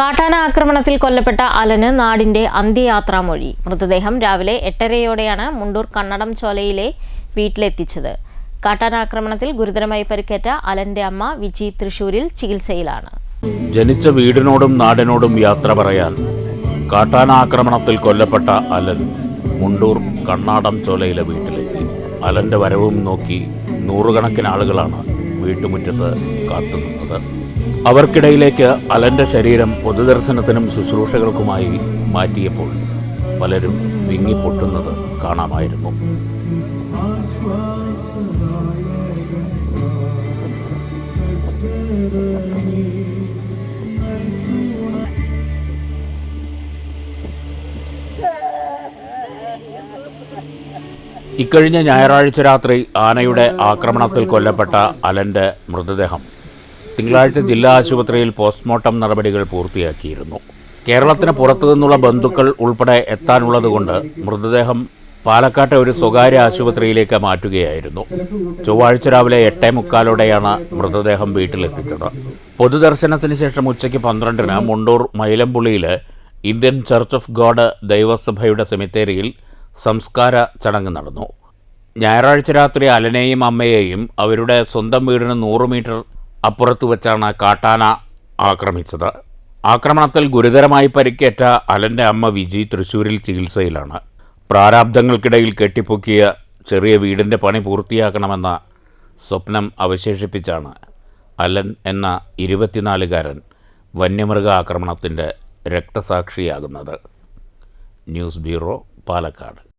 കാട്ടാന ആക്രമണത്തിൽ കൊല്ലപ്പെട്ട അലന് നാടിന്റെ അന്ത്യയാത്രാമൊഴി. മൃതദേഹം രാവിലെ എട്ടരയോടെയാണ് മുണ്ടൂർ കണ്ണടം ചോലയിലെ വീട്ടിലെത്തിച്ചത്. കാട്ടാന ആക്രമണത്തിൽ ഗുരുതരമായി പരിക്കേറ്റ അലന്റെ അമ്മ വിജി തൃശൂരിൽ ചികിത്സയിലാണ്. ജനിച്ച വീടിനോടും നാടിനോടും യാത്ര പറയാൻ കാട്ടാനാക്രമണത്തിൽ കൊല്ലപ്പെട്ട അലൻ മുണ്ടൂർ കണ്ണാടം ചോലയിലെ വീട്ടിലെത്തി. അലന്റെ വരവും നോക്കി നൂറുകണക്കിന് ആളുകളാണ് വീട്ടുമുറ്റത്ത് കാത്തുനിന്നത് അവർക്കിടയിലേക്ക് അലന്റെ ശരീരം പൊതുദർശനത്തിനും ശുശ്രൂഷകൾക്കുമായി മാറ്റിയപ്പോൾ പലരും വിങ്ങിപ്പൊട്ടുന്നത് കാണാമായിരുന്നു ഇക്കഴിഞ്ഞ ഞായറാഴ്ച രാത്രി ആനയുടെ ആക്രമണത്തിൽ കൊല്ലപ്പെട്ട അലന്റെ മൃതദേഹം തിങ്കളാഴ്ച ജില്ലാ ആശുപത്രിയിൽ പോസ്റ്റ്മോർട്ടം നടപടികൾ പൂർത്തിയാക്കിയിരുന്നു. കേരളത്തിന് പുറത്തു നിന്നുള്ള ബന്ധുക്കൾ ഉൾപ്പെടെ എത്താനുള്ളതുകൊണ്ട് മൃതദേഹം പാലക്കാട്ടെ ഒരു സ്വകാര്യ ആശുപത്രിയിലേക്ക് മാറ്റുകയായിരുന്നു. ചൊവ്വാഴ്ച രാവിലെ എട്ടേ മുക്കാലോടെയാണ് മൃതദേഹം വീട്ടിലെത്തിച്ചത്. പൊതുദർശനത്തിന് ശേഷം ഉച്ചയ്ക്ക് പന്ത്രണ്ടിന് മുണ്ടൂർ മൈലമ്പുള്ളിയിലെ ഇന്ത്യൻ ചർച്ച് ഓഫ് ഗോഡ് ദൈവസഭയുടെ സെമിത്തേരിയിൽ സംസ്കാര ചടങ്ങ് നടന്നു. ഞായറാഴ്ച രാത്രി അലനെയും അമ്മയെയും അവരുടെ സ്വന്തം വീടിന് നൂറ് മീറ്റർ അപ്പുറത്ത് വെച്ചാണ് കാട്ടാന ആക്രമിച്ചത്. ആക്രമണത്തിൽ ഗുരുതരമായി പരിക്കേറ്റ അലന്റെ അമ്മ വിജി തൃശ്ശൂരിൽ ചികിത്സയിലാണ്. പ്രാരാബ്ദങ്ങൾക്കിടയിൽ കെട്ടിപ്പൊക്കിയ ചെറിയ വീടിന്റെ പണി പൂർത്തിയാക്കണമെന്ന സ്വപ്നം അവശേഷിപ്പിച്ചാണ് അലൻ എന്ന ഇരുപത്തിനാലുകാരൻ വന്യമൃഗ ആക്രമണത്തിന്റെ രക്തസാക്ഷിയാകുന്നത്. News bureau Palakkad.